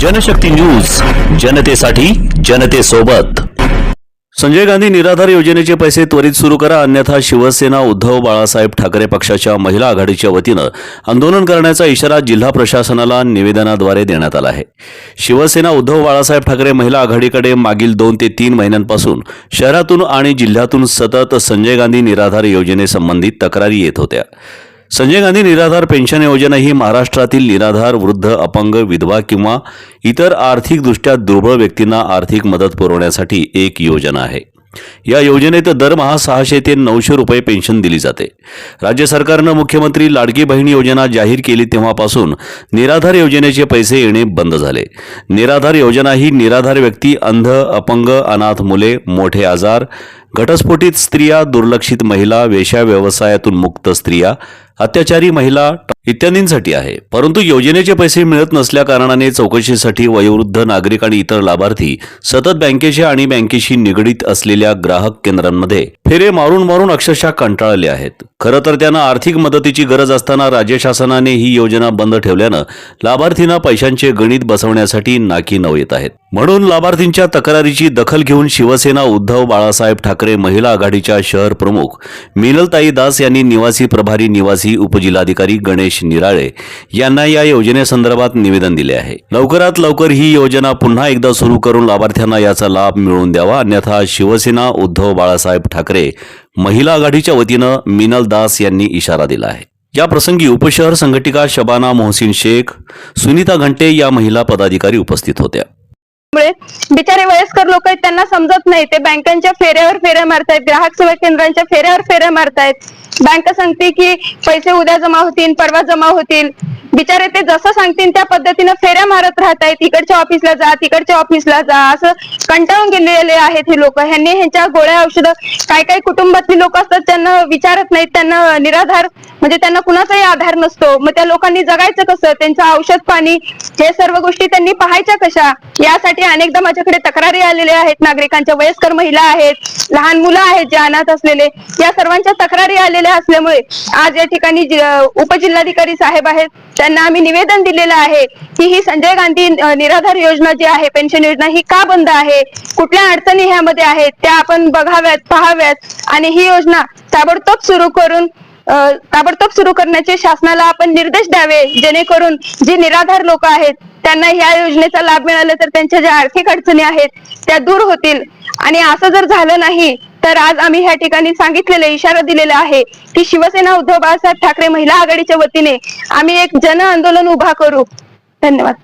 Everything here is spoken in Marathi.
जनशक्ती न्यूज जनतेसाठी जनतेसोबत. संजय गांधी निराधार योजनेचे पैसे त्वरित सुरू करा अन्यथा शिवसेना उद्धव बाळासाहेब ठाकरे पक्षाच्या महिला आघाडीच्या वतीनं आंदोलन करण्याचा इशारा जिल्हा प्रशासनाला निवेदनाद्वारे देण्यात आला आहे. शिवसेना उद्धव बाळासाहेब ठाकरे महिला आघाडीकडे मागील दोन ते तीन महिन्यांपासून शहरातून आणि जिल्ह्यातून सतत संजय गांधी निराधार योजनेसंबंधित तक्रारी येत होत्या. संजय गांधी निराधार पेन्शन योजना ही महाराष्ट्रातील निराधार वृद्ध अपंग विधवा किंवा इतर आर्थिकदृष्ट्या दुर्बळ व्यक्तींना आर्थिक मदत पुरवण्यासाठी एक योजना आहे. या योजनेत दरमहा सहाशे ते नऊशे रुपये पेन्शन दिली जाते. राज्य सरकारनं मुख्यमंत्री लाडकी बहीण योजना जाहीर केली तेव्हापासून निराधार योजनेचे पैसे येणे बंद झाले. निराधार योजना ही निराधार व्यक्ती अंध अपंग अनाथ मुले मोठे आजार घटस्फोटित स्त्रिया दुर्लक्षित महिला वेश्या व्यवसायातून मुक्त स्त्रिया अत्याचारी महिला इत्यादींसाठी आहे. परंतु योजनेचे पैसे मिळत नसल्या कारणाने चौकशीसाठी वयोवृद्ध नागरिक आणि इतर लाभार्थी सतत बँकेच्या आणि बँकेशी निगडीत असलेल्या ग्राहक केंद्रांमध्ये फेरे मारून मारून अक्षरशः कंटाळले आहेत. खरं तर त्यांना आर्थिक मदतीची गरज असताना राज्य शासनाने ही योजना बंद ठेवल्यानं लाभार्थींना पैशांचे गणित बसवण्यासाठी नाकी नव येत आहेत. म्हणून लाभार्थींच्या तक्रारीची दखल घेऊन शिवसेना उद्धव बाळासाहेब ठाकरे महिला आघाडीच्या शहर प्रमुख मिनलताई दास यांनी निवासी प्रभारी निवासी उपजिल्हाधिकारी गणेश निराळे यांना या योजनेसंदर्भात निवेदन दिले आहे. लवकरात लवकर ही योजना पुन्हा एकदा सुरू करून लाभार्थ्यांना याचा लाभ मिळवून द्यावा. अन्यथा शिवसेना उद्धव बाळासाहेब ठाकरे महिला आघाडीच्या वतीनं मिनल दास यांनी इशारा दिला आहे. या प्रसंगी उपशहर संघटिका शबाना मोहसिन शेख सुनीता घंटे या महिला पदाधिकारी उपस्थित होत्या. बिचारे वयस्कर लोक आहेत त्यांना समजत नाही. ते बँकांच्या फेऱ्यावर फेऱ्या मारतायत ग्राहक सेवा केंद्रांच्या फेऱ्यावर फेऱ्या मारतायत. बँक सांगते की पैसे उद्या जमा होतील परवा जमा होतील. बिचारे ते जसं सांगतील त्या पद्धतीनं फेऱ्या मारत राहतायत. इकडच्या ऑफिसला जा तिकडच्या ऑफिसला जा. असं कंटाळून गेलेले आहेत हे लोक. ह्यांनी ह्यांच्या गोळ्या औषधं काय काय कुटुंबातली लोक असतात त्यांना विचारत नाहीत. त्यांना निराधार म्हणजे त्यांना कुणाचाही आधार नसतो. मग त्या लोकांनी जगायचं कसं? त्यांचं औषध पाणी हे सर्व गोष्टी त्यांनी पाहायच्या कशा? यासाठी अनेकदा माझ्याकडे तक्रारी आलेल्या आहेत. नागरिकांच्या वयस्कर महिला आहेत लहान मुलं आहेत जे अनाथ असलेले. या सर्वांच्या तक्रारी आलेल्या असल्यामुळे आज या ठिकाणी उपजिल्हाधिकारी साहेब आहेत. त्यांना आम्ही निवेदन दिलेलं आहे की ही संजय गांधी निराधार योजना जी आहे पेन्शन योजना ही का बंद आहे? कुठल्या अडचणी ह्यामध्ये आहेत? त्या आपण बघाव्यात पाहाव्यात. आणि ही योजना ताबडतोब सुरू करून ताबडतोब सुरू करण्याचे शासनाला आपण निर्देश द्यावे जेणेकरून जे निराधार लोक आहेत त्यांना ह्या योजनेचा लाभ मिळाला तर त्यांच्या ज्या आर्थिक अडचणी आहेत त्या दूर होतील. आणि असं जर झालं नाही तर आज आम्ही ह्या ठिकाणी सांगितलेले इशारा दिलेला आहे की शिवसेना उद्धव बाळासाहेब ठाकरे महिला आघाडीच्या वतीने आम्ही एक जन आंदोलन उभा करू. धन्यवाद.